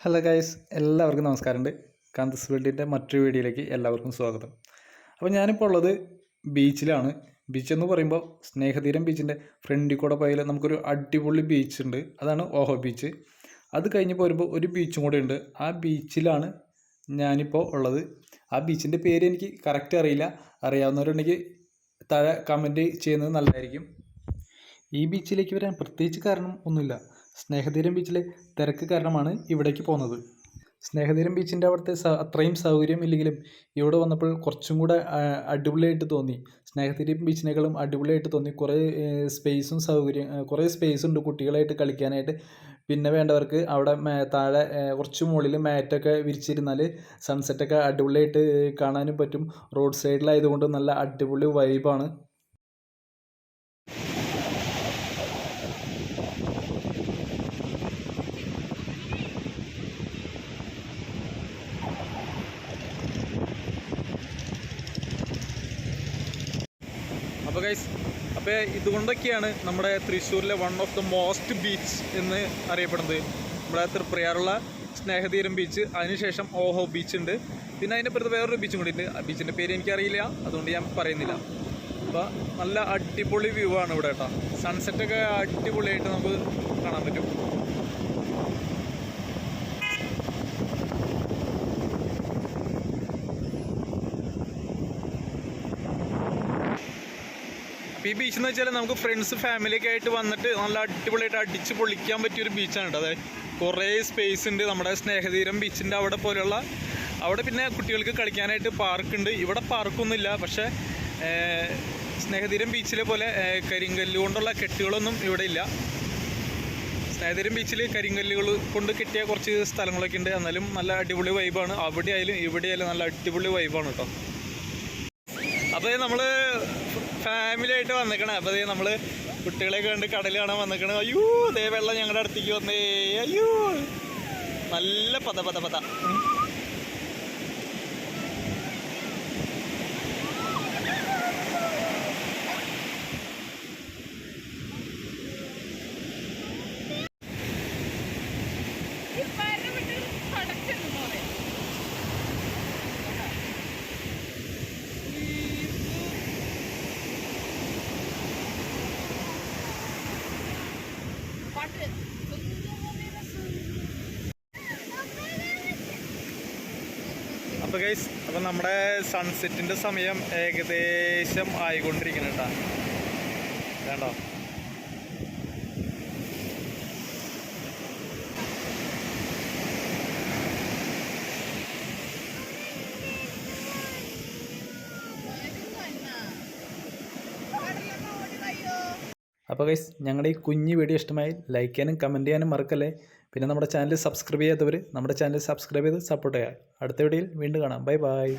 Hello guys എല്ലാവർക്കും നമസ്കാരമുണ്ട്. കാന്തസ് വേൾഡിന്റെ മറ്റൊരു വീഡിയോയിലേക്ക് എല്ലാവർക്കും സ്വാഗതം. അപ്പോൾ ഞാനിപ്പോൾ ഉള്ളത് ബീച്ചിലാണ് ബീച്ച് എന്ന് പറയുമ്പോൾ സ്നേഹതീരം ബീച്ചിന്റെ ഫ്രണ്ടിൽ കൂടെ പോയാൽ നമുക്കൊരു അടിപൊളി ബീച്ച് ഉണ്ട്. അതാണ് ഓഹോ ബീച്ച് അത് കഴിഞ്ഞ് പോരുമ്പോൾ ഒരു ബീച്ചും കൂടെ ഉണ്ട്. ആ ബീച്ചിലാണ് ഞാനിപ്പോൾ ഉള്ളത്. ആ ബീച്ചിന്റെ പേര് എനിക്ക് കറക്റ്റ് അറിയില്ല. അറിയാവുന്നവരുണ്ടെങ്കിൽ താഴെ കമന്റ് ചെയ്യുന്നത് നല്ലതായിരിക്കും. ഈ ബീച്ചിലേക്ക് വരാൻ പ്രത്യേകിച്ച് കാരണം ഒന്നുമില്ല. സ്നേഹതീരം ബീച്ചിലെ തിരക്ക് കാരണമാണ് ഇവിടേക്ക് പോകുന്നത്. സ്നേഹതീരം ബീച്ചിന്റെ അവിടുത്തെ അത്രയും സൗകര്യം ഇല്ലെങ്കിലും ഇവിടെ വന്നപ്പോൾ കുറച്ചും കൂടെ അടിപൊളിയായിട്ട് തോന്നി. സ്നേഹതീരം ബീച്ചിനേക്കാളും അടിപൊളിയായിട്ട് തോന്നി. കുറേ സ്പേസും സൗകര്യം കുറേ സ്പേസ് ഉണ്ട് കുട്ടികളായിട്ട് കളിക്കാനായിട്ട്. പിന്നെ വേണ്ടവർക്ക് അവിടെ താഴെ കുറച്ച് മുകളിൽ മാറ്റൊക്കെ വിരിച്ചിരുന്നാൽ സൺസെറ്റൊക്കെ അടിപൊളിയായിട്ട് കാണാനും പറ്റും. റോഡ് സൈഡിലായതുകൊണ്ട് നല്ല അടിപൊളി വൈബാണ് അപ്പോൾ ഗൈസ് അപ്പോൾ ഇതുകൊണ്ടൊക്കെയാണ് നമ്മുടെ തൃശ്ശൂരിലെ one of the most beach എന്ന് അറിയപ്പെടുന്നത്. നമ്മുടെ തൃപ്രയാറുള്ള സ്നേഹതീരം ബീച്ച് അതിനുശേഷം ഓഹോ ബീച്ച് ഉണ്ട്. പിന്നെ അതിന്റെ പുറത്ത് വേറൊരു ബീച്ചും കൂടി ഉണ്ട് ആ ബീച്ചിന്റെ പേര് എനിക്കറിയില്ല അതുകൊണ്ട് ഞാൻ പറയുന്നില്ല. അപ്പോൾ നല്ല അടിപൊളി വ്യൂ ആണ് ഇവിടെ കേട്ടോ. സൺസെറ്റൊക്കെ അടിപൊളിയായിട്ട് നമുക്ക് കാണാൻ പറ്റും. ഈ ബീച്ച് എന്ന് വെച്ചാൽ നമുക്ക് ഫ്രണ്ട്സ് ഫാമിലിയൊക്കെ ആയിട്ട് വന്നിട്ട് നല്ല അടിപൊളിയായിട്ട് അടിച്ച് പൊളിക്കാൻ പറ്റിയ ഒരു ബീച്ചാണ് കേട്ടോ അതായത് കുറേ സ്പേസ് ഉണ്ട്. നമ്മുടെ സ്നേഹതീരം ബീച്ചിന്റെ അവിടെ പോലെയുള്ള. അവിടെ പിന്നെ കുട്ടികൾക്ക് കളിക്കാനായിട്ട് പാർക്കുണ്ട് ഇവിടെ പാർക്കൊന്നുമില്ല പക്ഷേ സ്നേഹതീരം ബീച്ചിലെ പോലെ കരിങ്കല്ല് കൊണ്ടുള്ള കെട്ടുകളൊന്നും ഇവിടെ ഇല്ല. സ്നേഹതീരം ബീച്ചിൽ കരിങ്കല്ലുകൾ കൊണ്ട് കിട്ടിയ കുറച്ച് സ്ഥലങ്ങളൊക്കെ ഉണ്ട്. എന്നാലും നല്ല അടിപൊളി വൈബാണ് അവിടെ ആയാലും ഇവിടെ ആയാലും നല്ല അടിപൊളി വൈബാണ് കേട്ടോ അപ്പോൾ നമ്മൾ ഫാമിലി ആയിട്ട് വന്നിക്കണേ. അപ്പോൾ അതേ നമ്മൾ കുട്ടികളെ കണ്ട് കടൽ കാണാൻ വന്നിക്കണേ. അയ്യോ ദേ വെള്ളം ഞങ്ങളുടെ അടുത്തേക്ക് വന്നേ. അയ്യോ. നല്ല പത പത പത. അപ്പോൾ ഗൈസ് അപ്പോൾ നമ്മുടെ സൺസെറ്റിന്റെ സമയം ഏകദേശം ആയിക്കൊണ്ടിരിക്കുന്നുണ്ടാ വേണ്ടോ അപ്പോൾ ഗൈസ് ഞങ്ങളുടെ ഈ കുഞ്ഞു വീഡിയോ ഇഷ്ടമായി ലൈക്ക് ചെയ്യാനും കമന്റ് ചെയ്യാനും മറക്കല്ലേ? പിന്നെ നമ്മുടെ ചാനൽ സബ്സ്ക്രൈബ് ചെയ്യാത്തവർ നമ്മുടെ ചാനൽ സബ്സ്ക്രൈബ് ചെയ്ത് സപ്പോർട്ട് ചെയ്യുക. അടുത്ത വീഡിയോയിൽ വീണ്ടും കാണാം. Bye bye